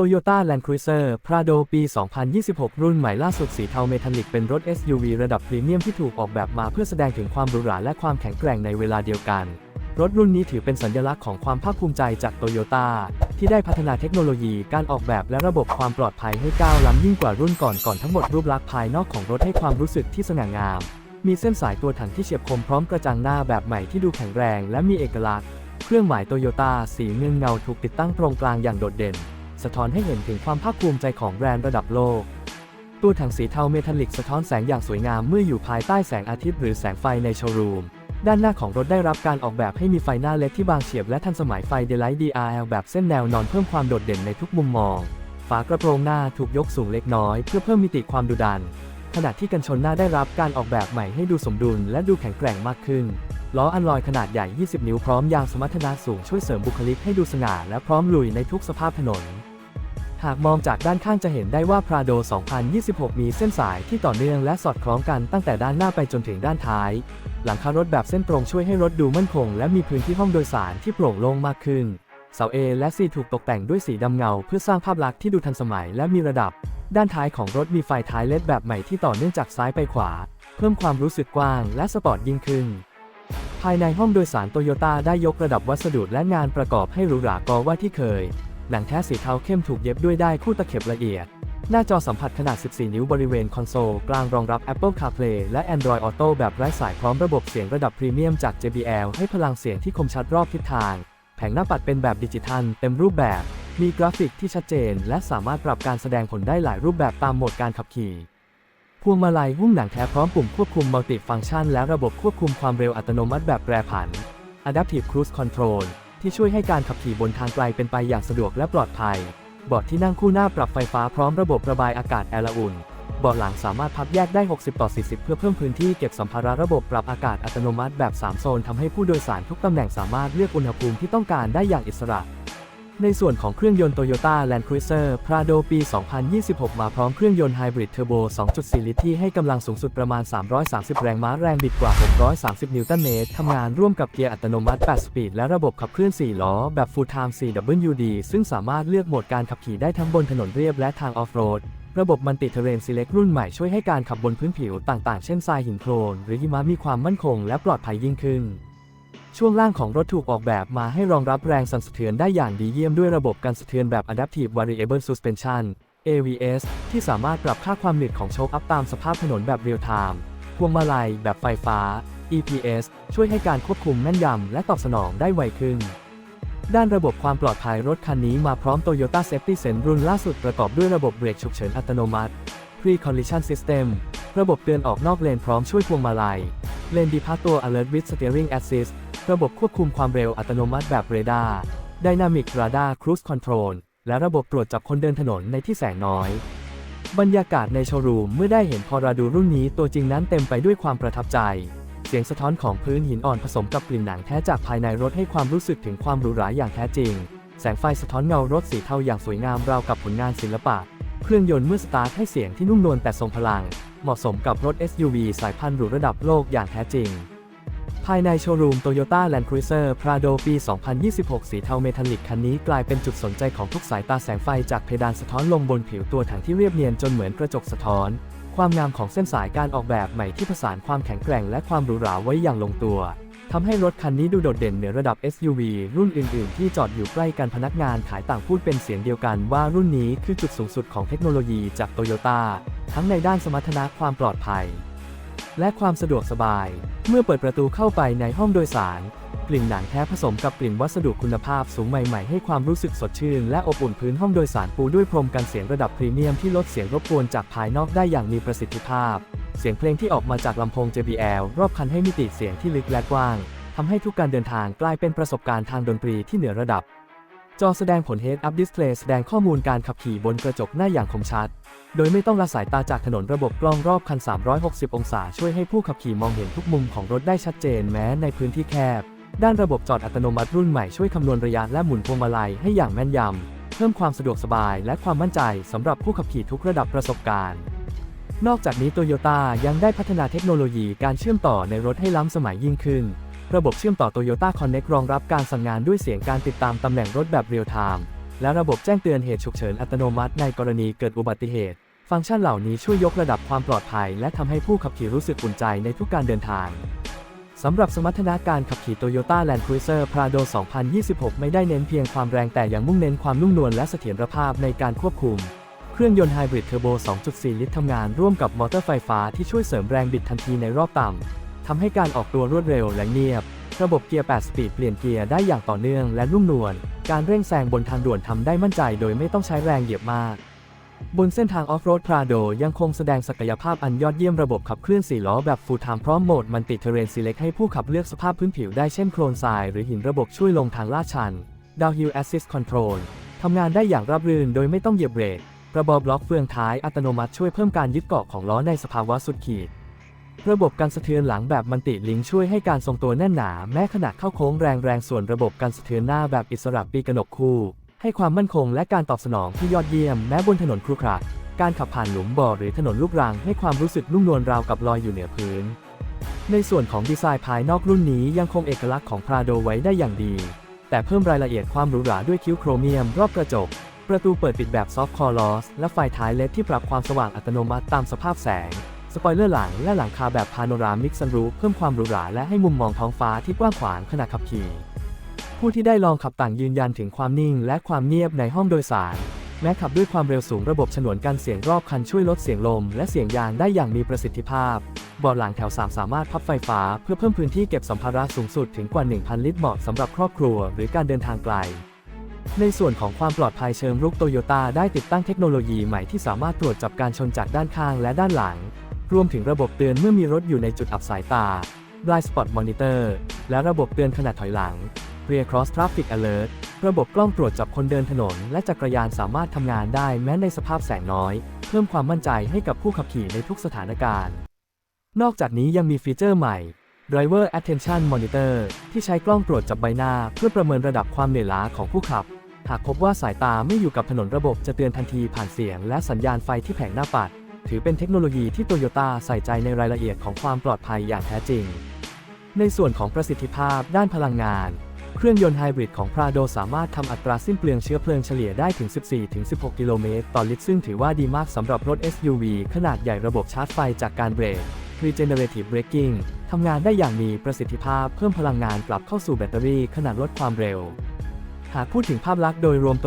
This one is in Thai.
Toyota Land Cruiser Prado ปี 2026 รุ่นใหม่ล่าสุดสีเทาเมทัลลิกเป็นรถ SUV ระดับพรีเมียมที่ถูกออกแบบมาเพื่อแสดงถึงความหรูหราและความแข็งแกร่งในเวลาเดียวกัน รถรุ่นนี้ถือเป็นสัญลักษณ์ของความภาคภูมิใจจากโตโยต้าที่ได้พัฒนาเทคโนโลยีการออกแบบและระบบความปลอดภัยให้ก้าวล้ำยิ่งกว่ารุ่นก่อนก่อนทั้งหมดรูปลักษณ์ภายนอกของรถให้ความรู้สึกที่สง่างาม มีเส้นสายตัวถังที่เฉียบคมพร้อมกระจังหน้าแบบใหม่ที่ดูแข็งแรงและมีเอกลักษณ์ เครื่องหมายโตโยต้าสีเงินเงาถูกติดตั้งตรงกลางอย่างโดดเด่น สะท้อนให้เห็นถึงความภาคภูมิใจของแบรนด์ระดับโลก ตัวถังสีเทาเมทัลลิกสะท้อนแสงอย่างสวยงามเมื่ออยู่ภายใต้แสงอาทิตย์หรือแสงไฟในโชว์รูม ด้านหน้าของรถได้รับการออกแบบให้มีไฟหน้าเล็กที่บางเฉียบและทันสมัยไฟ Daylight DRL แบบเส้นแนวนอนเพิ่มความโดดเด่นในทุกมุมมอง ฝากระโปรงหน้าถูกยกสูงเล็กน้อยเพื่อเพิ่มมิติความดุดัน ขณะที่กันชนหน้าได้รับการออกแบบใหม่ให้ดูสมดุลและดูแข็งแกร่งมากขึ้นล้ออันลอยขนาดใหญ่ 20 นิ้วพร้อมยางสมรรถนะสูงช่วยเสริมบุคลิกให้ดูสง่าและพร้อมลุยในทุกสภาพถนน หากมองจากด้านข้างจะเห็นได้ว่า Prado 2026 มีเส้นสายที่ต่อเนื่องและสอดคล้องกันตั้งแต่ด้านหน้าไปจนถึงด้านท้าย หลังคารถแบบเส้นตรงช่วยให้รถดูมั่นคง และมีพื้นที่ห้องโดยสารที่โปร่งโล่งมากขึ้น เสา A และ C ถูกตกแต่งด้วยสีดำเงา เพื่อสร้างภาพลักษณ์ที่ดูทันสมัยและมีระดับ ด้านท้ายของรถมีไฟท้ายเลดแบบใหม่ที่ต่อเนื่องจากซ้ายไปขวา เพิ่มความรู้สึกกว้าง และสปอร์ตยิ่งขึ้นภายในห้องโดยสารโตโยต้าได้ยกระดับวัสดุและงานประกอบให้หรูหรากว่าที่เคย หนังแท้สีเทาเข้มถูกเย็บด้วยได้คู่ตะเข็บละเอียด หน้าจอสัมผัสขนาด 14 นิ้วบริเวณคอนโซล กลางรองรับ Apple CarPlay และ Android Auto แบบไร้สายพร้อมระบบเสียงระดับพรีเมียมจาก JBL ให้พลังเสียงที่คมชัดรอบทิศทาง แผงหน้าปัดเป็นแบบดิจิทัล เต็มรูปแบบ มีกราฟิกที่ชัดเจน และสามารถปรับการแสดงผลได้หลายรูปแบบตามโหมดการขับขี่พวงมาลัยหุ้มหนังแท้พร้อมปุ่มควบคุมมัลติฟังก์ชันและระบบควบคุมความเร็วอัตโนมัติแบบแปรผัน Adaptive Cruise Control ที่ช่วยให้การขับขี่บนทางไกลเป็นไปอย่างสะดวกและปลอดภัยเบาะที่นั่งคู่หน้าปรับไฟฟ้าพร้อมระบบระบายอากาศแอร์ละอุ่นเบาะหลังสามารถพับแยกได้ 60 ต่อ 40 เพื่อเพิ่มพื้นที่เก็บสัมภาระระบบปรับอากาศอัตโนมัติแบบ 3 โซนทำให้ผู้โดยสารทุกตำแหน่งสามารถเลือกอุณหภูมิที่ต้องการได้อย่างอิสระ ในส่วนของเครื่องยนต์ Toyota Land Cruiser Prado ปี 2026 มาพร้อมเครื่องยนต์ไฮบริดเทอร์โบ 2.4 ลิตรที่ให้กำลังสูงสุดประมาณ 330 แรงม้าแรงบิดกว่า 630 นิวตันเมตร ทำงานร่วมกับเกียร์อัตโนมัติ 8 สปีด และระบบขับเคลื่อน 4 ล้อ แบบ Full Time CWD ซึ่งสามารถเลือกโหมดการขับขี่ได้ทั้งบนถนนเรียบและทางออฟโรดระบบมันติเทเรนซีเล็กรุ่นใหม่ช่วยให้การขับบนพื้นผิวต่างๆ เช่นทรายหินโคลนหรือหิมะมีความมั่นคงและปลอดภัยยิ่งขึ้น ช่วงล่างของรถถูกออกแบบมาให้รองรับแรงสั่นสะเทือนได้อย่างดีเยี่ยมด้วยระบบการสะเทือนแบบ Adaptive Variable Suspension AVS ที่สามารถปรับค่าความหนืดของโชคอัพตามสภาพถนนแบบเรียลไทม์พวงมาลัยแบบไฟฟ้า EPS ช่วยให้การควบคุมแม่นยำและตอบสนองได้ไวขึ้น ด้านระบบความปลอดภัยรถคันนี้มาพร้อม Toyota Safety Sense รุ่นล่าสุดประกอบด้วยระบบเบรกฉุกเฉินอัตโนมัติ Pre-Collision System ระบบเตือนออกนอกเลนพร้อมช่วยพวงมาลัย เลนดีพาตัว Alert with Steering Assist ระบบควบคุมความเร็วอัตโนมัติแบบเรดาร์ Dynamic Radar Cruise Control และระบบตรวจจับคนเดินถนนในที่แสงน้อย บรรยากาศในโชว์รูมเมื่อได้เห็นพอราดูรุ่นนี้ตัวจริงนั้นเต็มไปด้วยความประทับใจ เสียงสะท้อนของพื้นหินอ่อนผสมกับกลิ่นหนังแท้จากภายในรถให้ความรู้สึกถึงความหรูหราอย่างแท้จริง แสงไฟสะท้อนเงารถสีเทาอย่างสวยงามราวกับผลงานศิลปะ เครื่องยนต์เมื่อสตาร์ทให้เสียงที่นุ่มนวลแต่ทรงพลัง เหมาะสมกับรถ SUV สายพันธุ์หรูระดับโลกอย่างแท้จริง ภายในโชว์รูม Toyota Land Cruiser Prado ปี 2026 สีเทาเมทัลลิกคันนี้กลายเป็นจุดสนใจของทุกสายตาแสงไฟจากเพดานสะท้อนลงบนผิวตัวถังที่เรียบเนียนจนเหมือนกระจกสะท้อน ความงามของเส้นสายการออกแบบใหม่ที่ผสานความแข็งแกร่งและความหรูหราไว้อย่างลงตัวทำให้รถคันนี้ดูโดดเด่นเหนือระดับ SUV รุ่นอื่น ๆ ที่จอดอยู่ใกล้กันพนักงานขายต่างพูดเป็นเสียงเดียวกันว่ารุ่นนี้คือจุดสูงสุดของเทคโนโลยีจากโตโยต้าทั้งในด้านสมรรถนะความปลอดภัย และความสะดวกสบาย เมื่อเปิดประตูเข้าไปในห้องโดยสาร กลิ่นหนังแท้ผสมกับกลิ่นวัสดุคุณภาพสูงใหม่ๆ ให้ความรู้สึกสดชื่น และอบอุ่นพื้นห้องโดยสารปูด้วยพรมกันเสียงระดับพรีเมียมที่ลดเสียงรบกวนจากภายนอกได้อย่างมีประสิทธิภาพ เสียงเพลงที่ออกมาจากลำโพง JBL รอบคันให้มิติเสียงที่ลึกและกว้างทำให้ทุกการเดินทางกลายเป็นประสบการณ์ทางดนตรีที่เหนือระดับ จอแสดงผล Head Up Display แสดงข้อมูลการขับขี่บนกระจกหน้าอย่างคมชัด โดยไม่ต้องละสายตาจากถนนระบบกล้องรอบคัน 360 องศา ช่วยให้ผู้ขับขี่มองเห็นทุกมุมของรถได้ชัดเจนแม้ในพื้นที่แคบ ด้านระบบจอดอัตโนมัติรุ่นใหม่ช่วยคำนวณระยะและหมุนพวงมาลัยให้อย่างแม่นยำ เพิ่มความสะดวกสบายและความมั่นใจสำหรับผู้ขับขี่ทุกระดับประสบการณ์ นอกจากนี้โตโยต้ายังได้พัฒนาเทคโนโลยีการเชื่อมต่อในรถให้ล้ำสมัยยิ่งขึ้น ระบบเชื่อมต่อ Toyota Connect รองรับการสั่งงานด้วยเสียงการติดตามตำแหน่งรถแบบเรียลไทม์และระบบแจ้งเตือนเหตุฉุกเฉินอัตโนมัติในกรณีเกิดอุบัติเหตุ ฟังก์ชันเหล่านี้ช่วยยกระดับความปลอดภัย และทำให้ผู้ขับขี่รู้สึกอุ่นใจในทุกการเดินทางสำหรับสมรรถนะการขับขี่ Toyota Land Cruiser Prado 2026 ไม่ได้เน้นเพียงความแรงแต่ยังมุ่งเน้นความนุ่มนวลและเสถียรภาพในการควบคุม เครื่องยนต์ไฮบริดเทอร์โบ 2.4 ลิตรทำงานร่วมกับมอเตอร์ไฟฟ้าที่ช่วยเสริมแรงบิดทันทีในรอบต่ำ ทำให้การออกตัวรวดเร็วและเงียบ ระบบเกียร์ 8 สปีดเปลี่ยนเกียร์ได้อย่างต่อเนื่องและนุ่มนวล การเร่งแซงบนทางด่วนทำได้มั่นใจโดยไม่ต้องใช้แรงเหยียบมาก บนเส้นทางออฟโรดพราโดยังคงแสดงศักยภาพอันยอดเยี่ยมระบบขับเคลื่อน4ล้อแบบ Full Time พร้อมโหมดมันติเทเรนซีเล็กให้ผู้ขับเลือกสภาพพื้นผิวได้เช่นโคลนทรายหรือหินระบบช่วยลงทางลาดชัน Downhill Assist Control ทำงานได้อย่างราบรื่นโดยไม่ต้องเหยียบเบรกระบบบล็อกเฟืองท้ายอัตโนมัติช่วยเพิ่มการยึดเกาะของล้อในสภาวะสุดขีด ระบบการสะเทือนหลังแบบมันติลิงช่วยให้การทรงตัวแน่นหนา แม้ขณะเข้าโค้งแรงแรงส่วนระบบการสะเทือนหน้าแบบอิสระปีกนกคู่ ให้ความมั่นคงและการตอบสนองที่ยอดเยี่ยมแม้บนถนนครุขระการขับผ่านหลุมบ่อหรือถนนลูกรังให้ความรู้สึกนุ่มนวลราวกับลอยอยู่เหนือพื้น ในส่วนของดีไซน์ภายนอกรุ่นนี้ยังคงเอกลักษณ์ของ Prado ไว้ได้อย่างดี แต่เพิ่มรายละเอียดความหรูหราด้วยคิ้วโครเมียม รอบกระจก ประตูเปิดปิดแบบซอฟต์คอร์ลอสและไฟท้ายเลดที่ปรับความสว่างอัตโนมัติตามสภาพแสง ปอยเลอร์หลังและหลังคาแบบพาโนรามิกซันรูเพิ่มความหรูหราและให้มุมมองท้องฟ้าที่กว้างขวางขณะขับขี่ ผู้ที่ได้ลองขับต่างยืนยันถึงความนิ่งและความเงียบในห้องโดยสาร แม้ขับด้วยความเร็วสูงระบบฉนวนกันเสียงรอบคันช่วยลดเสียงลม และเสียงยางได้อย่างมีประสิทธิภาพบาะหลังแถว 3 สามารถพับไฟฟ้าเพื่อเพิ่มพื้นที่เก็บสัมภาระสูงสุดถึงกว่า 1,000 ลิตรเหมาะสำหรับครอบครัวหรือการเดินทางไกลในส่วนของความปลอดภัยเชิงรุกโตโยต้าได้ติดตั้งเทคโนโลยีใหม่ที่สามารถตรวจจับการชนจากด้านข้างและด้านหลัง รวมถึงระบบเตือนเมื่อมีรถอยู่ในจุดอับสายตา Blind Spot Monitor และระบบเตือนขณะถอยหลัง Rear Cross Traffic Alert ระบบกล้องตรวจจับคนเดินถนน และจักรยานสามารถทำงานได้แม้ในสภาพแสงน้อย เพิ่มความมั่นใจให้กับผู้ขับขี่ในทุกสถานการณ์ นอกจากนี้ยังมีฟีเจอร์ใหม่ Driver Attention Monitor ที่ใช้กล้องตรวจจับใบหน้า เพื่อประเมินระดับความเหนื่อยล้าของผู้ขับ หากพบว่าสายตาไม่อยู่กับถนนระบบจะเตือนทันทีผ่านเสียง และสัญญาณไฟที่แผงหน้าปัด ถือเป็นเทคโนโลยีที่โตโยต้าใส่ใจในรายละเอียดของความปลอดภัยอย่างแท้จริง ในส่วนของประสิทธิภาพด้านพลังงาน เครื่องยนต์ไฮบริดของ Prado สามารถทำอัตราสิ้นเปลืองเชื้อเพลิงเฉลี่ยได้ถึง 14-16 กิโลเมตรต่อลิตร ซึ่งถือว่าดีมากสำหรับรถ SUV ขนาดใหญ่ระบบชาร์จไฟจากการเบรก Regenerative Braking ทำงานได้อย่างมีประสิทธิภาพเพิ่มพลังงานกลับเข้าสู่แบตเตอรี่ขณะลดความเร็ว หากพูดถึงภาพลักษณ์โดยรวมโต